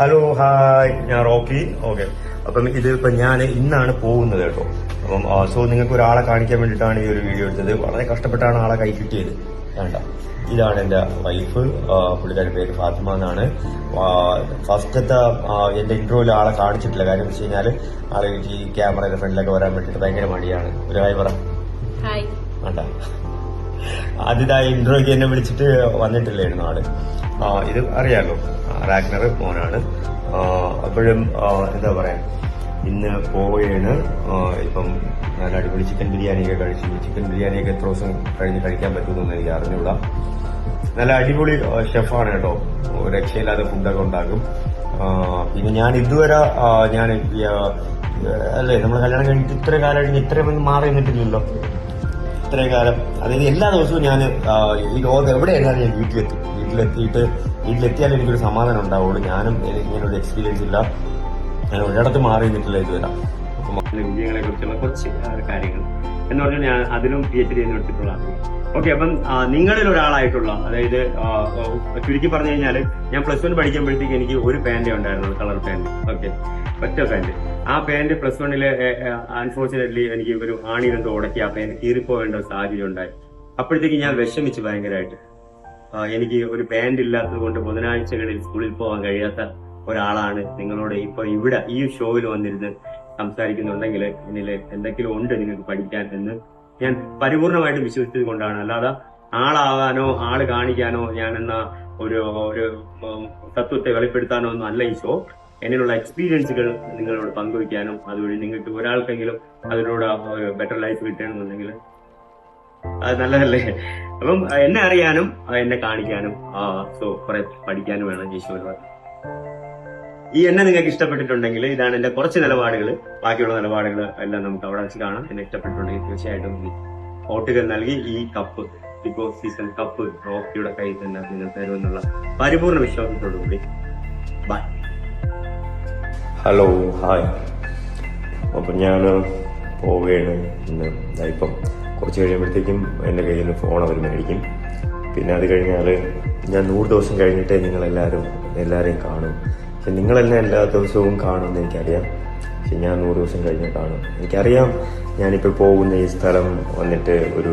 Hello hi ഞാൻ Rocky. Okay അപ്പം ഇത് ഇപ്പൊ ഞാൻ ഇന്നാണ് പോകുന്നത് കേട്ടോ. അപ്പം സോ നിങ്ങൾക്ക് ഒരാളെ കാണിക്കാൻ വേണ്ടിയിട്ടാണ് ഈ ഒരു വീഡിയോ എടുത്തത്. വളരെ കഷ്ടപ്പെട്ടാണ് ആളെ കൈ കിട്ടിയത്. വേണ്ട ഇതാണ് എന്റെ വൈഫ് പുള്ളിക്കാരി പേര് ഫാത്തിമ എന്നാണ്. ഫസ്റ്റത്തെ എന്റെ ഇൻട്രോയിൽ ആളെ കാണിച്ചിട്ടില്ല. കാര്യം വെച്ച് കഴിഞ്ഞാൽ ആളെ ഈ ക്യാമറയുടെ ഫ്രണ്ടിലൊക്കെ വരാൻ വേണ്ടിയിട്ട് ഭയങ്കര മടിയാണ്. ഒരു ഹായ് പറ. വേണ്ട ആദ്യത്തെ ഇന്റർവ്യൂക്ക് എന്നെ വിളിച്ചിട്ട് വന്നിട്ടില്ലായിരുന്നു ആൾ. ആ, ഇത് അറിയാലോ. റാഗ്നർ മോനാണ്. ആ, അപ്പോഴും എന്താ പറയാ ഇന്ന് പോവുകയാണ്. ആ, ഇപ്പം നല്ല അടിപൊളി ചിക്കൻ ബിരിയാണിയൊക്കെ കഴിച്ചു. ചിക്കൻ ബിരിയാണിയൊക്കെ എത്ര ദിവസം കഴിഞ്ഞ് കഴിക്കാൻ പറ്റുമെന്ന് എനിക്ക് അറിഞ്ഞൂടാ നല്ല അടിപൊളി ആ, ഷെഫാണ് കേട്ടോ. രക്ഷയില്ലാതെ ഫുഡൊക്കെ ഉണ്ടാക്കും. പിന്നെ ഞാൻ ഇതുവരെ ഞാൻ അല്ലേ നമ്മൾ കല്യാണം കഴിഞ്ഞിട്ട് ഇത്ര കാലം കഴിഞ്ഞ് ഇത്രയും മാറി നിന്നിട്ടില്ലല്ലോ. ഇത്രയും കാലം അതായത് എല്ലാ ദിവസവും ഞാൻ ഈ ലോകം എവിടെയായിരുന്നാലും ഞാൻ വീട്ടിലെത്തും വീട്ടിലെത്തിയിട്ട് വീട്ടിലെത്തിയാലും എനിക്കൊരു സമാധാനം ഉണ്ടാവുള്ളൂ. ഞാനും എനിക്ക് ഇങ്ങനെ ഒരു എക്സ്പീരിയൻസ് ഇല്ല. ഞാൻ ഒരിടത്ത് മാറി നിന്നിട്ടില്ല ഇതുവരെ. വിജയങ്ങളെ കുറിച്ചുള്ള കുറച്ച് കാര്യങ്ങൾ. എന്ന് പറഞ്ഞാൽ ഞാൻ അതിലും പി എച്ച് ഡി എന്ന് എടുത്തിട്ടുള്ളതാണ് ഓക്കെ അപ്പം നിങ്ങളിൽ ഒരാളായിട്ടുള്ള അതായത് ചുരുക്കി പറഞ്ഞു കഴിഞ്ഞാൽ ഞാൻ പ്ലസ് വൺ പഠിക്കുമ്പോഴത്തേക്ക് എനിക്ക് ഒരു പാന്റേ ഉണ്ടായിരുന്നുള്ളൂ കളർ പാന്റ് ഓക്കെ ഒറ്റ പാന്റ് ആ പാന്റ് പ്ലസ് വണ്ണിൽ അൺഫോർച്ചുനേറ്റ്ലി എനിക്ക് ഒരു ആണി എന്തോ ഉടക്കി ആ പാന്റ് കീറിപ്പോവേണ്ട ഒരു സാഹചര്യം ഉണ്ടായി. അപ്പോഴത്തേക്ക് ഞാൻ വിഷമിച്ചു ഭയങ്കരമായിട്ട് എനിക്ക് ഒരു പാന്റ് ഇല്ലാത്തത് കൊണ്ട് ബുധനാഴ്ചകളിൽ സ്കൂളിൽ പോകാൻ കഴിയാത്ത ഒരാളാണ് നിങ്ങളോട് ഇപ്പൊ ഇവിടെ ഈ ഷോയിൽ വന്നിരുന്ന് സംസാരിക്കുന്നുണ്ടെങ്കിൽ ഇതിൽ എന്തെങ്കിലും ഉണ്ട് നിങ്ങൾക്ക് പഠിക്കാൻ എന്ന് ഞാൻ പരിപൂർണമായിട്ട് വിശ്വസിച്ചത് കൊണ്ടാണ്. അല്ലാതെ ആളാകാനോ ആൾ കാണിക്കാനോ ഞാൻ എന്ന ഒരു ഒരു തത്വത്തെ വെളിപ്പെടുത്താനോ ഒന്നും അല്ല ഈശോ എന്നിലുള്ള എക്സ്പീരിയൻസുകൾ നിങ്ങളോട് പങ്കുവയ്ക്കാനും അതുവഴി നിങ്ങൾക്ക് ഒരാൾക്കെങ്കിലും അതിലൂടെ ബെറ്റർ ലൈഫ് കിട്ടണമെന്നുണ്ടെങ്കിൽ അത് നല്ലതല്ലേ? അപ്പം എന്നെ അറിയാനും എന്നെ കാണിക്കാനും സോ കുറെ പഠിക്കാനും വേണം ഈശോയിൽ ഈ എന്നെ നിങ്ങൾക്ക് ഇഷ്ടപ്പെട്ടിട്ടുണ്ടെങ്കിൽ ഇതാണ് എന്റെ കുറച്ച് നിലപാടുകൾ. ബാക്കിയുള്ള നിലപാടുകൾ എല്ലാം നമുക്ക് അവിടെ വെച്ച് കാണാം. എന്നെ ഇഷ്ടപ്പെട്ടിട്ടുണ്ടെങ്കിൽ തീർച്ചയായിട്ടും വോട്ടുകൾ നൽകി ഈ cup Bigg Boss season cup റോക്കിയുടെ കയ്യിൽ തന്നെ നിങ്ങൾ തരുമെന്നുള്ള പരിപൂർണ വിശ്വാസത്തോടുകൂടി ബൈ ഹലോ ഹായ് അപ്പം ഞാൻ പോവുകയാണ് ഇന്ന്. ഇപ്പം കുറച്ച് കഴിയുമ്പോഴത്തേക്കും എന്റെ കയ്യിൽ നിന്ന് ഫോൺ അവർ മേടിക്കും. പിന്നെ അത് കഴിഞ്ഞാൽ ഞാൻ നൂറ് ദിവസം കഴിഞ്ഞിട്ടേ നിങ്ങളെല്ലാവരും എല്ലാവരെയും കാണും. പക്ഷെ നിങ്ങളെല്ലാം എല്ലാ ദിവസവും കാണുമെന്ന് എനിക്കറിയാം. പക്ഷെ ഞാൻ നൂറ് ദിവസം കഴിഞ്ഞ് കാണും. എനിക്കറിയാം ഞാനിപ്പോൾ പോകുന്ന ഈ സ്ഥലം വന്നിട്ട് ഒരു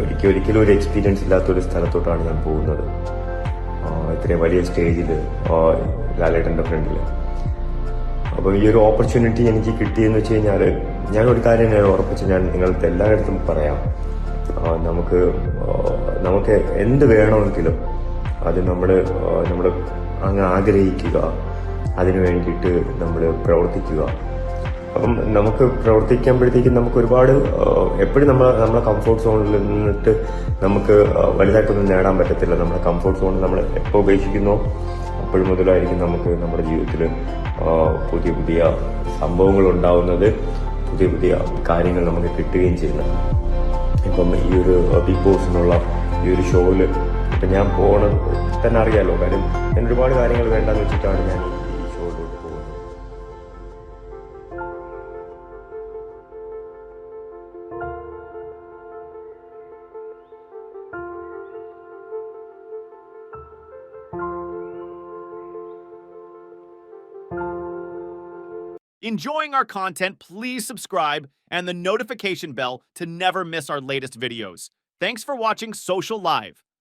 എനിക്ക് ഒരിക്കലും ഒരു എക്സ്പീരിയൻസ് ഇല്ലാത്ത ഒരു സ്ഥലത്തോട്ടാണ് ഞാൻ പോകുന്നത്. ഇത്രയും വലിയ സ്റ്റേജിൽ ലാലേട്ടന്റെ ഫ്രണ്ടിൽ അപ്പോൾ ഈ ഒരു ഓപ്പർച്യൂണിറ്റി എനിക്ക് കിട്ടിയെന്ന് വെച്ച് കഴിഞ്ഞാൽ ഞാൻ ഒരു കാര്യം ഞാൻ ഉറപ്പിച്ച് ഞാൻ നിങ്ങൾക്ക് എല്ലായിടത്തും പറയാം. നമുക്ക് നമുക്ക് എന്ത് വേണമെങ്കിലും അത് നമ്മൾ നമ്മൾ അങ്ങ് ആഗ്രഹിക്കുക. അതിനു വേണ്ടിയിട്ട് നമ്മൾ പ്രവർത്തിക്കുക. അപ്പം നമുക്ക് പ്രവർത്തിക്കുമ്പോഴത്തേക്കും നമുക്ക് ഒരുപാട് എപ്പോഴും നമ്മൾ നമ്മളെ കംഫോർട്ട് സോണിൽ നിന്നിട്ട് നമുക്ക് വലുതായിട്ടൊന്നും നേടാൻ പറ്റത്തില്ല. നമ്മുടെ കംഫോർട്ട് സോണിൽ നമ്മൾ എപ്പോൾ ഉപേക്ഷിക്കുന്നോ അപ്പോഴും മുതലായിരിക്കും നമുക്ക് നമ്മുടെ ജീവിതത്തിൽ പുതിയ പുതിയ സംഭവങ്ങൾ ഉണ്ടാവുന്നത് പുതിയ പുതിയ കാര്യങ്ങൾ നമുക്ക് കിട്ടുകയും ചെയ്യുന്നത്. ഇപ്പം ഈ ഒരു ബിഗ് ബോസിനുള്ള ഈ ഒരു ഷോയിൽ ഇപ്പം ഞാൻ പോകണത് തന്നെ അറിയാലോ കാര്യം ഞാൻ ഒരുപാട് കാര്യങ്ങൾ വേണ്ടെന്ന് വെച്ചിട്ടാണ് ഞാൻ ഈ ഈ ഷോയിലോട്ട് പോകുന്നത് Enjoying our content, please subscribe and the notification bell to never miss our latest videos. Thanks for watching Social Live.